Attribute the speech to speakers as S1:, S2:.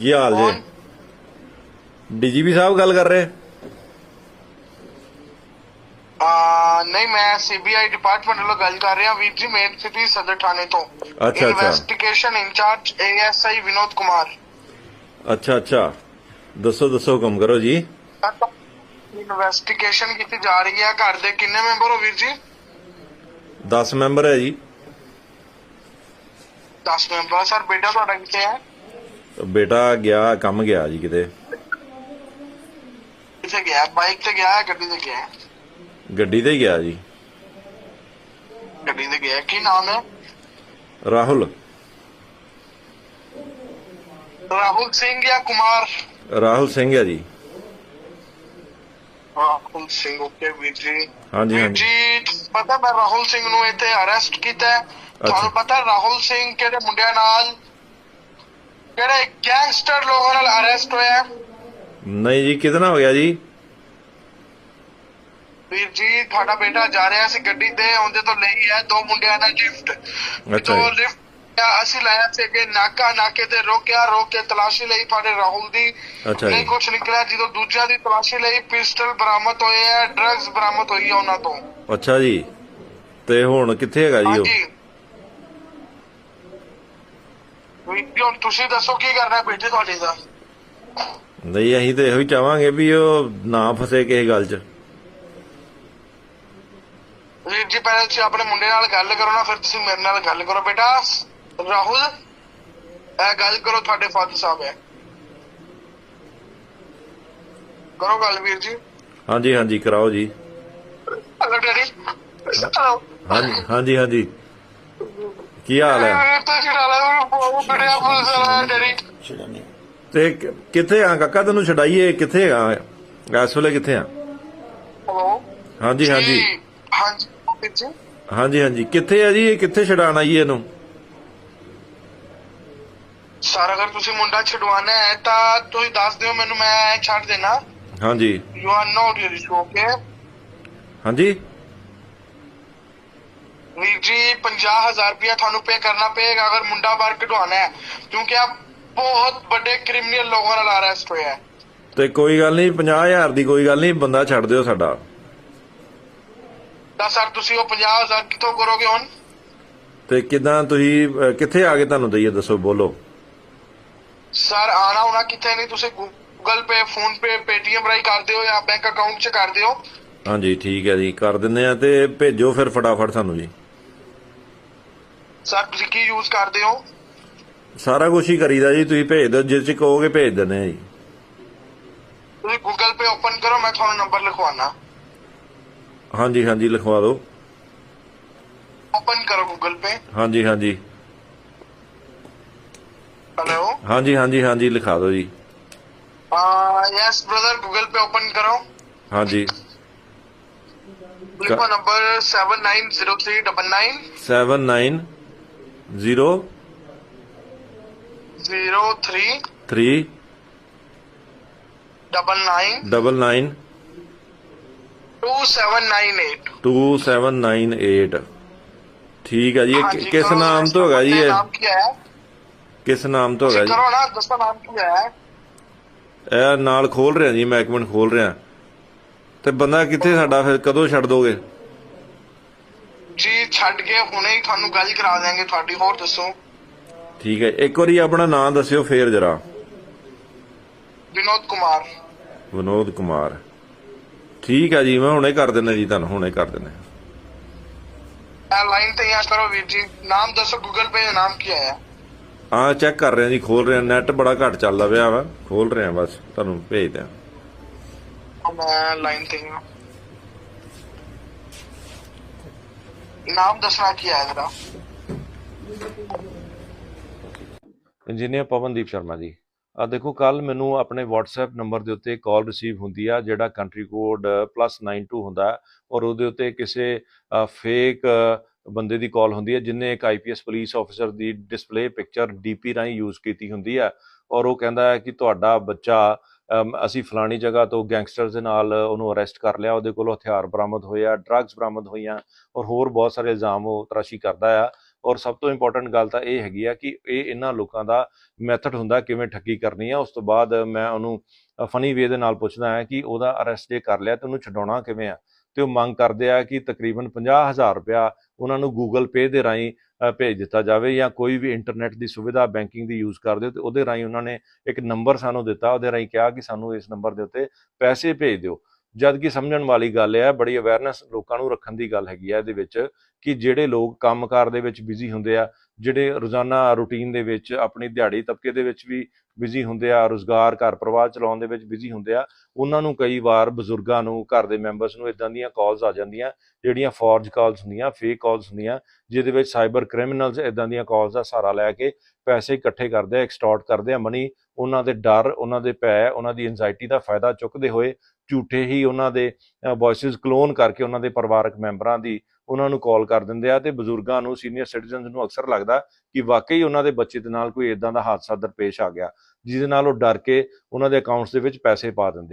S1: ਕੀ ਹਾਲ? ਜੇ? ਡੀਜੀਪੀ ਸਾਹਿਬ ਗੱਲ ਕਰ ਰਹੇ?
S2: ਆ ਨਹੀਂ ਮੈਂ ਸੀਬੀਆਈ ਡਿਪਾਰਟਮੈਂਟ ਵੱਲੋਂ ਗੱਲ ਕਰ ਰਿਹਾ ਵੀਰ ਜੀ ਮੇਨ ਸਿਟੀ ਸਦਰ ਥਾਣੇ ਤੋਂ।
S1: ਅੱਛਾ।
S2: Investigation incharge ASI Vinod Kumar.
S1: ਅੱਛਾ ਅੱਛਾ। ਦੱਸੋ ਦੱਸੋ ਹੁਕਮ ਕਰੋ ਜੀ।
S2: ਇਨਵੈਸਟੀਗੇਸ਼ਨ ਕੀਤੀ ਜਾ ਰਹੀ ਹੈ ਘਰ ਦੇ ਕਿੰਨੇ ਮੈਂਬਰ ਹੋ ਵੀਰ ਜੀ?
S1: 10 ਮੈਂਬਰ ਹੈ ਜੀ।
S2: 10 ਮੈਂਬਰ ਸਰ ਬੇਟਾ ਤੁਹਾਡਾ ਕਿੱਥੇ ਹੈ?
S1: ਬੇਟਾ ਗਿਆ ਕੰਮ ਗਿਆ ਜੀ ਕਿਤੇ।
S2: ਕਿੱਥੇ ਗਿਆ? ਬਾਈਕ ਤੇ ਗਿਆ ਗੱਡੀ ਤੇ ਗਿਆ?
S1: ਗੱਡੀ ਤੇ ਹੀ ਗਿਆ ਜੀ।
S2: ਗੱਡੀ ਤੇ ਗਿਆ। ਕੀ ਨਾਮ ਹੈ?
S1: ਰਾਹੁਲ।
S2: ਰਾਹੁਲ ਸਿੰਘ ਜਾਂ ਕੁਮਾਰ?
S1: ਰਾਹੁਲ ਸਿੰਘ ਹੈ ਜੀ।
S2: ਰਾਹੁਲ ਸਿੰਘ ਓਕੇ ਵੀਰ ਜੀ।
S1: ਹਾਂਜੀ
S2: ਵੀਰ
S1: ਹਾਂਜੀ।
S2: ਜੀ ਪਤਾ ਮੈਂ ਰਾਹੁਲ ਸਿੰਘ ਨੂੰ ਇੱਥੇ ਅਰੈਸਟ ਕੀਤਾ ਹੈ। ਤੁਹਾਨੂੰ ਪਤਾ ਰਾਹੁਲ ਸਿੰਘ ਕਿਹੜੇ ਮੁੰਡਿਆਂ ਨਾਲ ਕਿਹੜੇ ਗੈਂਗਸਟਰ ਲੋਕਾਂ ਨਾਲ ਅਰੈਸਟ ਹੋਇਆ?
S1: ਨਹੀਂ ਜੀ ਕਿਤਨਾ ਹੋ ਗਿਆ ਜੀ?
S2: ਵੀਰ ਜੀ ਤੁਹਾਡਾ ਬੇਟਾ ਜਾ ਰਿਹਾ ਸੀ ਗੱਡੀ ਤੇ ਉਹਦੇ ਤੋਂ ਲਈ ਹੈ ਦੋ ਮੁੰਡਿਆਂ ਦਾ ਲਿਫਟ
S1: ਅੱਛਾ
S2: ਤੋਂ। ਲਿਫਟ ਅਸੀਂ ਲਾਇਆ ਸੀ ਕਿ ਨਾਕਾ ਨਾਕੇ ਤੇ ਰੋਕਿਆ ਰੋਕ ਕੇ ਤਲਾਸ਼ੀ ਲਈ ਤੁਹਾਡੇ ਰਾਹੁਲ ਦੀ। ਨਹੀਂ ਕੁਝ ਨਿਕਲਿਆ ਜਦੋਂ ਦੂਜਿਆਂ ਦੀ ਤਲਾਸ਼ੀ ਲਈ ਪਿਸਟਲ ਬਰਾਮਦ ਹੋਏ ਹੈ ਡਰੱਗਸ ਬਰਾਮਦ ਹੋਈ ਹੈ ਉਹਨਾਂ ਤੋਂ।
S1: ਅੱਛਾ ਜੀ। ਤੇ ਹੁਣ ਕਿੱਥੇ ਹੈਗਾ ਜੀ ਉਹ?
S2: ਹੁਣ ਤੁਸੀਂ ਦੱਸੋ ਕੀ ਕਰਨਾ ਹੈ ਬੇਟੇ ਤੁਹਾਡੇ ਦਾ?
S1: ਨਹੀਂ ਅਸੀਂ ਤੇ ਇਹੋ ਹੀ ਚਾਹਾਂਗੇ ਵੀ ਉਹ ਨਾ ਫਸੇ ਕਿਸੇ ਗੱਲ 'ਚ।
S2: ਵੀਰ ਜੀ ਪਹਿਲਾਂ ਤੁਸੀਂ ਆਪਣੇ ਮੁੰਡੇ ਨਾਲ ਗੱਲ ਕਰੋ ਨਾ ਫਿਰ ਤੁਸੀਂ ਮੇਰੇ ਨਾਲ ਗੱਲ ਕਰੋ ਬੇਟਾ। ਰਾਹੁਲ ਇਹ ਗੱਲ ਕਰੋ ਤੁਹਾਡੇ ਫਾਦਰ ਸਾਹਿਬ ਹੈ। ਕਰੋ ਗੱਲ ਵੀਰ ਜੀ।
S1: ਹਾਂਜੀ ਹਾਂਜੀ ਕਰਾਓ ਜੀ।
S2: ਹਲੋ ਡੈਡੀ ਹਲੋ
S1: ਹਾਂਜੀ ਹਾਂਜੀ ਹਾਂਜੀ। ਕੀ ਹਾਲ ਹੈ?
S2: ਤੋਂ
S1: ਕਿੱਥੇ ਆ ਕਾਕਾ ਤੈਨੂੰ ਛਡਾਈਏ? ਕਿੱਥੇ ਹੈਗਾ ਇਸ ਵੇਲੇ ਕਿੱਥੇ ਆ? ਹਾਂਜੀ ਹਾਂਜੀ।
S2: ਹਾਂਜੀ
S1: ਹਾਂਜੀ ਕਿੱਥੇ ਆ ਜੀ? ਇਹ ਕਿੱਥੇ ਛਡਾਣ ਆਈਏ ਇਹਨੂੰ?
S2: ਸਰ ਅਗਰ ਤੁਸੀਂ ਮੁੰਡਾ ਛਡਵਾਣਾ ਹੈ ਤਾਂ ਤੁਸੀਂ ਦੱਸ ਦਿਓ ਮੈਨੂੰ ਮੈਂ ਛੱਡ ਦੇਣਾ।
S1: ਹਾਂਜੀ।
S2: You are not issue okay
S1: ਹਾਂਜੀ।
S2: ਵੀਰ ਜੀ 50000 ਰੁਪਇਆ ਤੁਹਾਨੂੰ ਪੇ ਕਰਨਾ ਪਏਗਾ ਅਗਰ ਮੁੰਡਾ ਬਾਹਰ ਕਢਵਾਣਾ ਹੈ ਕਿਉਂਕਿ ਆਪ ਬਹੁਤ ਵੱਡੇ ਕ੍ਰਿਮੀਨਲ ਲੋਕਾਂ ਨਾਲ ਅਰੈਸਟ ਹੋਇਆ ਹੈ।
S1: ਤੇ ਕੋਈ ਗੱਲ ਨਹੀਂ 50000 ਦੀ ਕੋਈ ਗੱਲ ਨਹੀਂ ਬੰਦਾ ਛੱਡ ਦਿਓ ਸਾਡਾ।
S2: ਤਾਂ ਸਰ ਤੁਸੀਂ ਉਹ 50000 ਕਿੱਥੋਂ ਕਰੋਗੇ ਹੁਣ?
S1: ਤੇ ਕਿਦਾਂ ਤੁਸੀਂ ਅਹ, ਕਿੱਥੇ ਆ ਕੇ ਤੁਹਾਨੂੰ ਦਈਏ ਦੱਸੋ ਬੋਲੋ।
S2: ਸਰ ਆਣਾ ਹੋਣਾ ਕਿੱਥੇ ਨਹੀਂ ਤੁਸੀਂ Google Pay PhonePe Paytm ਰਾਹੀਂ ਕਰ ਦਿਓ ਜਾਂ ਬੈਂਕ ਅਕਾਊਂਟ 'ਚ ਕਰ ਦਿਓ।
S1: ਹਾਂਜੀ ਠੀਕ ਹੈ ਜੀ ਕਰ ਦਿੰਦੇ ਆ ਤੇ ਭੇਜੋ ਫਿਰ ਫਟਾਫਟ ਸਾਨੂੰ ਜੀ।
S2: ਸਰ ਤੁਸੀਂ ਕੀ ਯੂਜ਼ ਕਰਦੇ ਹੋ?
S1: ਸਾਰਾ ਕੁਝ ਹੀ ਕਰੀਦਾ ਜੀ ਤੁਸੀਂ ਭੇਜ ਦਿਓ ਜਿਸ ਚ ਕਹੋਗੇ ਭੇਜ ਦਿੰਦੇ ਆ ਜੀ।
S2: ਤੁਸੀਂ ਗੂਗਲ ਪੇ ਓਪਨ ਕਰੋ ਮੈਂ ਤੁਹਾਨੂੰ ਨੰਬਰ ਲਿਖਵਾਉਣਾ।
S1: ਹਾਂਜੀ ਹਾਂਜੀ ਲਿਖਵਾ ਦਿਓ।
S2: ਓਪਨ ਕਰੋ ਗੂਗਲ ਪੇ
S1: ਹਾਂਜੀ ਹਾਂਜੀ।
S2: ਹੈਲੋ
S1: ਹਾਂਜੀ ਹਾਂਜੀ ਹਾਂਜੀ ਲਿਖਾ ਦਿਓ ਜੀ।
S2: Yes brother Google Pay open ਕਰੋ।
S1: ਹਾਂਜੀ।
S2: ਲਿਖੋ number 790399
S1: 79 0
S2: 03
S1: 3
S2: double nine
S1: double 9
S2: two seven nine eight
S1: 2798 ਠੀਕ ਹੈ ਜੀ ਇਹ ਕਿਸ ਨਾਮ ਤੋਂ ਹੈਗਾ ਜੀ ਇਹ? ਕਿਸ ਨਾਮ ਤੋਂ ਹੈਗਾ ਜੀ?
S2: ਕਰੋ ਨਾ ਦੱਸੋ ਨਾਮ ਕੀ ਹੈ?
S1: ਇਹ ਨਾਲ ਖੋਲ ਰਿਹਾ ਜੀ ਮੈਂ ਇੱਕ ਮਿੰਟ ਖੋਲ ਰਿਹਾ। ਤੇ ਬੰਦਾ ਕਿੱਥੇ ਸਾਡਾ ਫਿਰ ਕਦੋਂ ਛੱਡ ਦੋਗੇ?
S2: ਛੱਡ ਕੇ ਹੁਣੇ ਹੀ ਤੁਹਾਨੂੰ ਗੱਲ ਕਰਾ ਦਿਆਂਗੇ ਤੁਹਾਡੀ। ਹੋਰ ਦੱਸੋ?
S1: ਠੀਕ ਹੈ। ਇੱਕ ਵਾਰੀ ਆਪਣਾ ਨਾਮ ਦੱਸਿਓ ਫੇਰ ਜਰਾ।
S2: ਵਿਨੋਦ ਕੁਮਾਰ।
S1: ਵਿਨੋਦ ਕੁਮਾਰ। ਠੀਕ ਹੈ ਜੀ ਮੈਂ ਹੁਣੇ ਕਰ ਦਿੰਦਾ ਜੀ ਤੁਹਾਨੂੰ ਹੁਣੇ ਕਰ ਦਿੰਦਾ।
S2: ਲਾਈਨ ਤੇ ਯਾ ਕਰੋ ਵੀਰ ਜੀ। ਨਾਮ ਦੱਸੋ ਗੂਗਲ ਪੇ ਦਾ ਨਾਮ ਕੀ ਹੈ
S1: ਆ ਚੈੱਕ ਕਰ ਰਿਹਾ ਜੀ ਖੋਲ ਰਿਹਾ ਨੈਟ ਬੜਾ ਘੱਟ ਚੱਲਦਾ ਪਿਆ ਵਾ। ਖੋਲ ਰਿਹਾ ਬਸ ਤੁਹਾਨੂੰ ਭੇਜ ਦਿਆਂ।
S2: ਮੈਂ ਲਾਈਨ ਤੇ ਹਾਂ ਨਾਮ ਦੱਸਣਾ ਕੀ ਹੈ ਜਰਾ
S1: ਇੰਜੀਨੀਅਰ ਪਵਨਦੀਪ ਸ਼ਰਮਾ ਜੀ। ਆ ਦੇਖੋ ਕੱਲ ਮੈਨੂੰ ਆਪਣੇ WhatsApp ਨੰਬਰ ਦੇ ਉੱਤੇ ਕਾਲ ਰਿਸੀਵ ਹੁੰਦੀ ਆ, ਜਿਹੜਾ ਕੰਟਰੀ ਕੋਡ +92 ਹੁੰਦਾ ਹੈ ਔਰ ਉਹਦੇ ਉੱਤੇ ਕਿਸੇ ਫੇਕ ਬੰਦੇ ਦੀ ਕਾਲ ਹੁੰਦੀ ਹੈ ਜਿਨੇ ਇੱਕ ਆਈਪੀਐਸ ਪੁਲਿਸ ਆਫੀਸਰ ਦੀ ਡਿਸਪਲੇ ਪਿਕਚਰ ਡੀਪੀ ਰਾਹੀਂ ਯੂਜ਼ ਕੀਤੀ ਹੁੰਦੀ ਹੈ ਔਰ ਉਹ ਕਹਿੰਦਾ ਹੈ ਕਿ ਤੁਹਾਡਾ ਬੱਚਾ ਅਸੀਂ ਫਲਾਣੀ ਜਗ੍ਹਾ ਤੋਂ ਗੈਂਗਸਟਰਸ ਦੇ ਨਾਲ ਉਹਨੂੰ ਅਰੈਸਟ ਕਰ ਲਿਆ, ਉਹਦੇ ਕੋਲੋਂ ਹਥਿਆਰ ਬਰਾਮਦ ਹੋਏ ਆ ਡਰੱਗਸ ਬਰਾਮਦ ਹੋਈਆਂ ਔਰ ਹੋਰ ਬਹੁਤ ਸਾਰੇ ਇਲਜ਼ਾਮ ਉਹ ਤਰਾਸ਼ੀ ਕਰਦਾ ਆ। ਔਰ ਸਭ ਤੋਂ ਇੰਪੋਰਟੈਂਟ ਗੱਲ ਤਾਂ ਇਹ ਹੈਗੀ ਆ ਕਿ ਇਹ ਇਹਨਾਂ ਲੋਕਾਂ ਦਾ ਮੈਥਡ ਹੁੰਦਾ ਕਿਵੇਂ ਠੱਗੀ ਕਰਨੀ ਆ। ਉਸ ਤੋਂ ਬਾਅਦ ਮੈਂ ਉਹਨੂੰ ਫਨੀ ਵੇ ਦੇ ਨਾਲ ਪੁੱਛਦਾ ਹਾਂ ਕਿ ਉਹਦਾ ਅਰੈਸਟ ਜੇ ਕਰ ਲਿਆ ਤੇ ਉਹਨੂੰ ਛਡਾਉਣਾ ਕਿਵੇਂ ਆ? ਤੇ ਉਹ ਮੰਗ ਕਰਦੇ ਆ ਕਿ ਤਕਰੀਬਨ 50000 ਰੁਪਇਆ ਉਹਨਾਂ ਨੂੰ ਗੂਗਲ ਪੇ ਦੇ ਰਾਹੀਂ ਭੇਜ ਦਿੱਤਾ ਜਾਵੇ ਜਾਂ ਕੋਈ ਵੀ ਇੰਟਰਨੈਟ ਦੀ ਸੁਵਿਧਾ ਬੈਂਕਿੰਗ ਦੀ ਯੂਜ਼ ਕਰਦੇ ਹੋ ਤੇ ਉਹਦੇ ਰਾਹੀਂ ਉਹਨਾਂ ਨੇ ਇੱਕ ਨੰਬਰ ਸਾਨੂੰ ਦਿੱਤਾ, ਉਹਦੇ ਰਾਹੀਂ ਕਿਹਾ ਕਿ ਸਾਨੂੰ ਇਸ ਨੰਬਰ ਦੇ ਉੱਤੇ ਪੈਸੇ ਭੇਜ ਦਿਓ। ਜਦ ਕਿ ਸਮਝਣ ਵਾਲੀ ਗੱਲ ਹੈ, ਬੜੀ ਅਵੇਅਰਨੈਸ ਲੋਕਾਂ ਨੂੰ ਰੱਖਣ ਦੀ ਗੱਲ ਹੈਗੀ ਹੈ ਇਹਦੇ ਵਿੱਚ ਕਿ ਜਿਹੜੇ ਲੋਕ ਕੰਮਕਾਰ ਦੇ ਵਿੱਚ ਬਿਜ਼ੀ ਹੁੰਦੇ ਆ, ਜਿਹੜੇ ਰੋਜ਼ਾਨਾ ਰੂਟੀਨ ਦੇ ਵਿੱਚ ਆਪਣੀ ਦਿਹਾੜੀ ਤਬਕੇ ਦੇ ਵਿੱਚ ਵੀ ਬਿਜ਼ੀ ਹੁੰਦੇ ਆ, ਰੋਜ਼ਗਾਰ, ਘਰ ਪਰਿਵਾਰ ਚਲਾਉਣ ਦੇ ਵਿੱਚ ਬਿਜ਼ੀ ਹੁੰਦੇ ਆ, ਉਹਨਾਂ ਨੂੰ ਕਈ ਵਾਰ ਬਜ਼ੁਰਗਾਂ ਨੂੰ, ਘਰ ਦੇ ਮੈਂਬਰਸ ਨੂੰ ਇਦਾਂ ਦੀਆਂ ਕਾਲਸ ਆ ਜਾਂਦੀਆਂ, ਜਿਹੜੀਆਂ ਫੋਰਜ ਕਾਲਸ ਹੁੰਦੀਆਂ ਫੇਕ ਕਾਲਸ ਹੁੰਦੀਆਂ, ਜਿਹਦੇ ਵਿੱਚ ਸਾਈਬਰ ਕ੍ਰਿਮੀਨਲਸ ਇਦਾਂ ਦੀਆਂ ਕਾਲਸ ਦਾ ਸਹਾਰਾ ਲੈ ਕੇ ਪੈਸੇ ਇਕੱਠੇ ਕਰਦੇ ਆ ਐਕਸਟੋਰਟ ਕਰਦੇ ਆ ਮਨੀ ਉਹਨਾਂ ਦੇ ਡਰ, ਉਹਨਾਂ ਦੇ ਭੈ, ਉਹਨਾਂ ਦੀ ਐਂਜ਼ਾਈਟੀ ਦਾ ਫਾਇਦਾ ਚੁੱਕਦੇ ਹੋਏ ਝੂਠੇ ਹੀ ਉਹਨਾਂ ਦੇ ਵੌਇਸਸ ਕਲੋਨ ਕਰਕੇ ਉਹਨਾਂ ਦੇ ਪਰਿਵਾਰਕ ਮੈਂਬਰਾਂ ਦੀ ਉਹਨਾਂ ਨੂੰ ਕਾਲ ਕਰ ਦਿੰਦੇ ਆ ਤੇ ਬਜ਼ੁਰਗਾਂ ਨੂੰ ਸੀਨੀਅਰ ਸਿਟੀਜ਼ਨਸ ਨੂੰ ਅਕਸਰ ਲੱਗਦਾ ਕਿ ਵਾਕਈ ਉਹਨਾਂ ਦੇ ਬੱਚੇ ਦੇ ਨਾਲ ਕੋਈ ਇਦਾਂ ਦਾ ਹਾਦਸਾ ਦਰਪੇਸ਼ ਆ ਗਿਆ, ਜਿਹਦੇ ਨਾਲ ਉਹ ਡਰ ਕੇ ਉਹਨਾਂ ਦੇ ਅਕਾਊਂਟਸ ਦੇ ਵਿੱਚ ਪੈਸੇ ਪਾ ਦਿੰਦੇ